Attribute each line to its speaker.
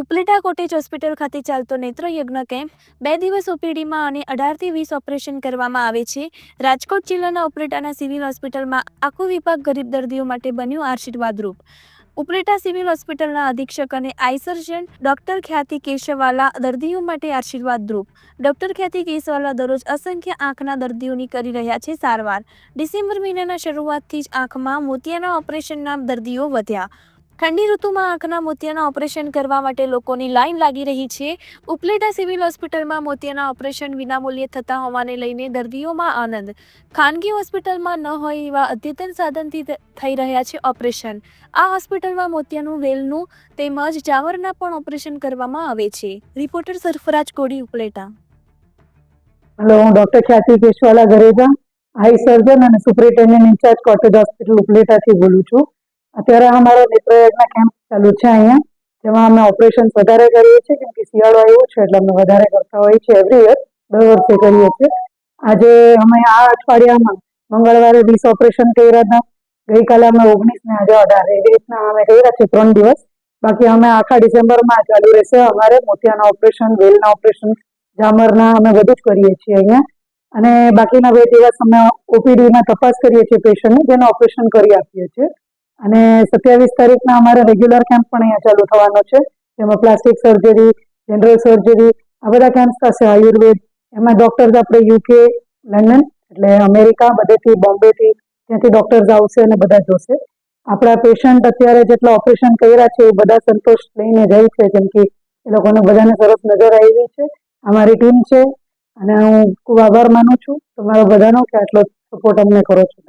Speaker 1: Upleta cottage hospital ખાતે ચાલતો નેત્રયજ્ઞ camp બે દિવસ ઓપીડીમાં અને અઢારથી વીસ ઓપરેશન કરવામાં આવે છે. રાજકોટ જિલ્લાના ઉપલેટાના સિવિલ હોસ્પિટલમાં આખો વિભાગ ગરીબ દર્દીઓ માટે બન્યું આશીર્વાદરૂપ ઉપલેટા સિવિલ હોસ્પિટલના અધિક્ષક અને આઈ સર્જન ડોક્ટર ખ્યાતિ કેશવાલા દર્દીઓ માટે આશીર્વાદરૂપ ડોક્ટર ખ્યાતિ કેશવાલા દરરોજ અસંખ્ય આંખના દર્દીઓની કરી રહ્યા છે સારવાર. ડિસેમ્બર મહિનાના શરૂઆતથી જ આંખમાં મોતિયાના ઓપરેશનના દર્દીઓ વધ્યા. ઠંડી ઋતુમાં આંખના મોતિયાના ઓપરેશન કરવા માટે લોકોની લાઈન લાગી રહી છે. ઉપલેટા સિવિલ હોસ્પિટલમાં મોતિયાના ઓપરેશન વિનામૂલ્યે થતા હોવાને લઈને દર્દીઓમાં આનંદ. ખાનગી હોસ્પિટલમાં ન હોય એવા અદ્યતન સાધનથી થઈ રહ્યા છે ઓપરેશન. આ હોસ્પિટલમાં મોતિયાનું વેલનું તેમજ જાવરના પણ ઓપરેશન કરવામાં આવે છે. રિપોર્ટર સરફરાજ કોડી, ઉપલેટા.
Speaker 2: હેલો, હું ડોક્ટર ખ્યાતિ કેશવાલા ગરેજા, આઈ સર્જન અને સુપરિન્ટેન્ડન્ટ ઇન્ચાર્જ કોટેજ હોસ્પિટલ ઉપલેટાથી બોલું છું. અત્યારે અમારો નેત્રયજ્ઞ કેમ્પ ચાલુ છે અહીંયા, જેમાં અમે ઓપરેશન વધારે કરીએ છીએ, કેમ કે શિયાળો આવ્યો છે, એટલે અમે વધારે કરતા હોઈએ છીએ એવરી યર દર વર્ષે કરીએ છીએ. આજે અમે આ અઠવાડિયામાં મંગળવારે વીસ ઓપરેશન કર્યા હતા. ગઈકાલે અમે ઓગણીસ ને આજે અઢાર, એવી રીતના અમે કર્યા છે ત્રણ દિવસ. બાકી અમે આખા ડિસેમ્બરમાં ચાલુ રહેશે અમારે મોતિયાના ઓપરેશન વેલના ઓપરેશન જામરના અમે બધું જ કરીએ છીએ અહીંયા. અને બાકીના બે દિવસ અમે ઓપીડીમાં તપાસ કરીએ છીએ પેશન્ટને જેને ઓપરેશન કરી આપીએ છીએ. અને સત્યાવીસ તારીખના અમારો રેગ્યુલર કેમ્પ પણ અહીંયા ચાલુ થવાનો છે. જેમાં પ્લાસ્ટિક સર્જરી જનરલ સર્જરી આ બધા કેમ્પ થશે આયુર્વેદ, એમાં ડોક્ટર્સ આપણે યુકે લંડન એટલે અમેરિકા બધેથી બોમ્બેથી ત્યાંથી ડોક્ટર્સ આવશે અને બધા જોશે. આપણા પેશન્ટ અત્યારે જેટલા ઓપરેશન કર્યા છે, એ બધા સંતોષ લઈને જાય છે, જેમ કે એ લોકોને બધાને સરસ નજર આવી છે. અમારી ટીમ છે અને હું ખૂબ આભાર માનું છું. તમારો બધાનો કે આટલો સપોર્ટ અમને કરો છો.